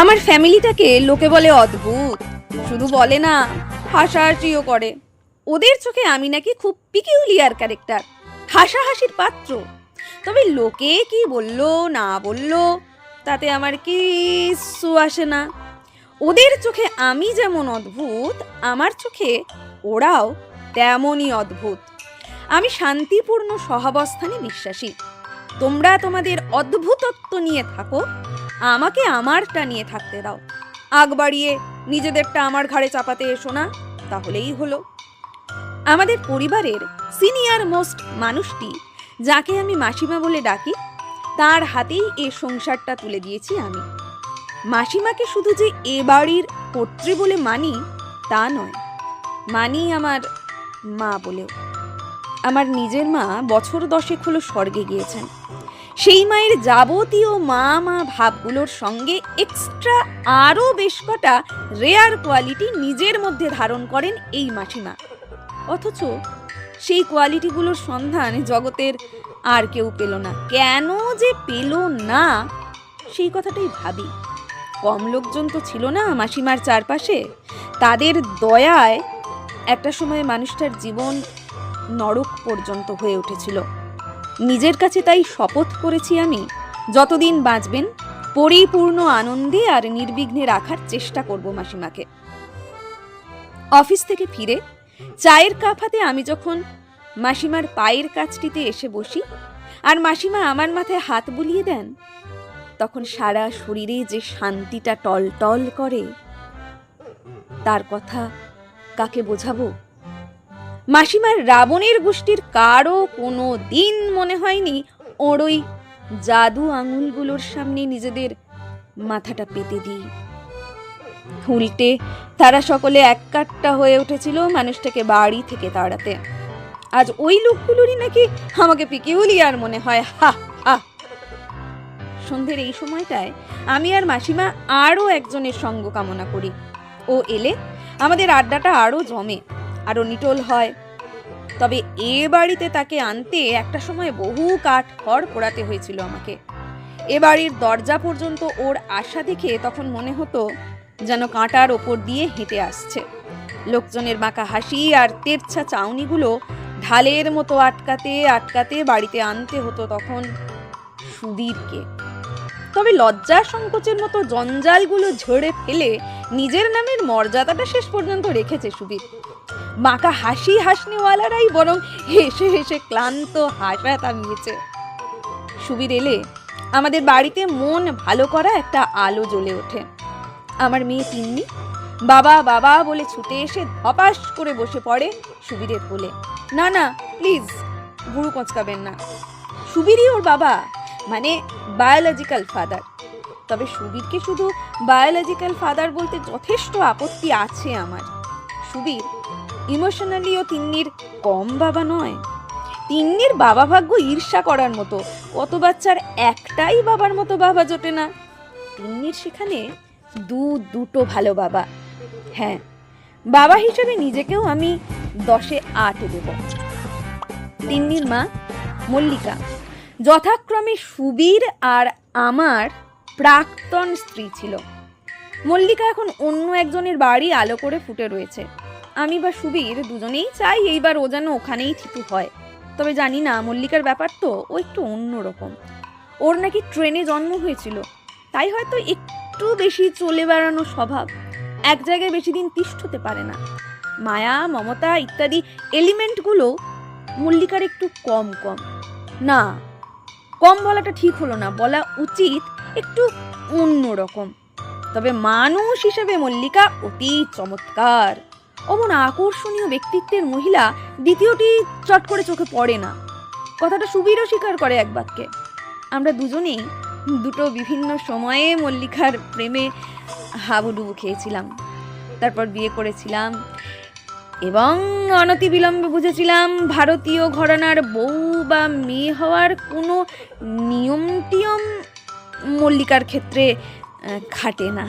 আমার ফ্যামিলিটাকে লোকে বলে অদ্ভুত। শুধু বলে না, হাসাহাসিও করে। ওদের চোখে আমি নাকি খুব পিকিউলিয়ার ক্যারেক্টার হাসাহাসির পাত্র। তবে লোকে কি বলল, না বলল, তাতে আমার কিছু আসে না। ওদের চোখে আমি যেমন অদ্ভুত, আমার চোখে ওরাও তেমনই অদ্ভুত। আমি শান্তিপূর্ণ সহাবস্থানে বিশ্বাসী। তোমরা তোমাদের অদ্ভুতত্ব নিয়ে থাকো আমাকে আমারটা নিয়ে থাকতে দাও। আগ বাড়িয়ে নিজেদেরটা আমার ঘাড়ে চাপাতে এসো না, তাহলেই হলো। আমাদের পরিবারের সিনিয়র মোস্ট মানুষটি, যাকে আমি মাসিমা বলে ডাকি, তার হাতেই এ সংসারটা তুলে দিয়েছি আমি। মাসিমাকে শুধু যে এ বাড়ির কর্ত্রী বলে মানি, তা নয়, মানি আমার মা বলেও। আমার নিজের মা বছর দশেক হলো স্বর্গে গিয়েছেন। সেই মায়ের যাবতীয় মা মা ভাবগুলোর সঙ্গে এক্সট্রা আরও বেশ কটা রেয়ার কোয়ালিটি নিজের মধ্যে ধারণ করেন এই মাসিমা। অথচ সেই কোয়ালিটিগুলোর সন্ধান জগতের আর কেউ পেল না। কেন যে পেল না, সেই কথাটাই ভাবি। কম লোকজন তো ছিল না মাসিমার চারপাশে। তাদের দয়ায় একটা সময় মানুষটার জীবন নরক পর্যন্ত হয়ে উঠেছিল। নিজের কাছে তাই শপথ করেছি আমি। যতদিন বাঁচবেন, পরিপূর্ণ আনন্দে আর নির্বিঘ্নে রাখার চেষ্টা করব মাসিমাকে। অফিস থেকে ফিরে চায়ের কাপ হাতে আমি যখন মাসিমার পায়ের কাছটিতে এসে বসি আর মাসিমা আমার মাথায় হাত বুলিয়ে দেন, তখন সারা শরীরে যে শান্তিটা টলটল করে, তার কথা কাকে বোঝাবো? মাসিমার রাবণের গোষ্ঠীর কারও কোনো দিন মনে হয়নি। ওর ওই জাদু আঙুলগুলোর সামনে নিজেদের মাথাটা পেতে দিই। উল্টে তারা সকলে এক কাট্টা হয়ে উঠেছিল মানুষটাকে বাড়ি থেকে তাড়াতে। আজ ওই লোকগুলোরই নাকি আমাকে পিকিউলিয়ার মনে হয়। হা হা। সন্ধ্যের এই সময়টায় আমি আর মাসিমা আরও একজনের সঙ্গ কামনা করি। ও এলে আমাদের আড্ডাটা আরও জমে। আরও নিটোল হয়। তবে এ বাড়িতে তাকে আনতে একটা সময় বহু কাঠ খড় পোড়াতে হয়েছিল আমাকে। এ বাড়ির দরজা পর্যন্ত ওর আশা দেখে তখন মনে হতো যেন কাঁটার ওপর দিয়ে হেঁটে আসছে। লোকজনের বাঁকা হাসি আর তেরছা চাউনিগুলো ঢালের মতো আটকাতে আটকাতে বাড়িতে আনতে হতো তখন সুবীরকে তবে লজ্জা সংকোচের মতো জঞ্জালগুলো ঝরে ফেলে নিজের নামের মর্যাদাটা শেষ পর্যন্ত রেখেছে সুবীর মাকা হাসি হাসনিওয়ালারাই বরং হেসে হেসে ক্লান্ত হাসা থামিয়েছে সুবীর এলে, আমাদের বাড়িতে মন ভালো করা একটা আলো জ্বলে ওঠে। আমার মেয়ে তিন্নি, বাবা বাবা বলে ছুটে এসে ধপাস করে বসে পড়ে সুবীরের কোলে। না না, প্লিজ, গুরু কচকাবেন না। সুবীরই ওর বাবা মানে বায়োলজিক্যাল ফাদার। তবে সুবীরকে শুধু বায়োলজিক্যাল ফাদার বলতে যথেষ্ট আপত্তি আছে আমার। সুবীর। ইমোশনালিও তিন্নির কম বাবা নয়। তিন্নির বাবা ভাগ্য ঈর্ষা করার মতো। কত বাচ্চার একটাই বাবার মতো বাবা জোটে না। তিন্নির সেখানে দু, দুটো ভালো বাবা। হ্যাঁ বাবা হিসেবে নিজেকেও আমি দশে আট দেব। তিন্নির মা মল্লিকা। যথাক্রমে সুবীর আর আমার প্রাক্তন স্ত্রী ছিল। মল্লিকা এখন অন্য একজনের বাড়ি আলো করে ফুটে রয়েছে। আমি বা সুবীর দুজনেই চাই এইবার ও যেন ওখানেই থিতু হয়। তবে জানি না, মল্লিকার ব্যাপার তো ও একটু অন্যরকম ওর নাকি ট্রেনে জন্ম হয়েছিল। তাই হয়তো একটু বেশি চলে বেড়ানো স্বভাব। এক জায়গায় বেশি দিন তিষ্ঠতে পারে না। মায়া, মমতা ইত্যাদি এলিমেন্টগুলো মল্লিকার একটু কম কম। না, কম বলাটা ঠিক হলো না, বলা উচিত একটু অন্যরকম তবে মানুষ হিসেবে মল্লিকা অতি চমৎকার। অমন আকর্ষণীয় ব্যক্তিত্বের মহিলা দ্বিতীয়টি চট করে চোখে পড়ে না। কথাটা সুবীরও স্বীকার করে এক বাক্যে। আমরা দুজনেই দুটো বিভিন্ন সময়ে মল্লিকার প্রেমে হাবুডুবু খেয়েছিলাম। তারপর বিয়ে করেছিলাম এবং অনতি বিলম্বে বুঝেছিলাম ভারতীয় ঘরানার বউ বা মেয়ে হওয়ার কোনো নিয়ম টিয়ম মল্লিকার ক্ষেত্রে খাটে না।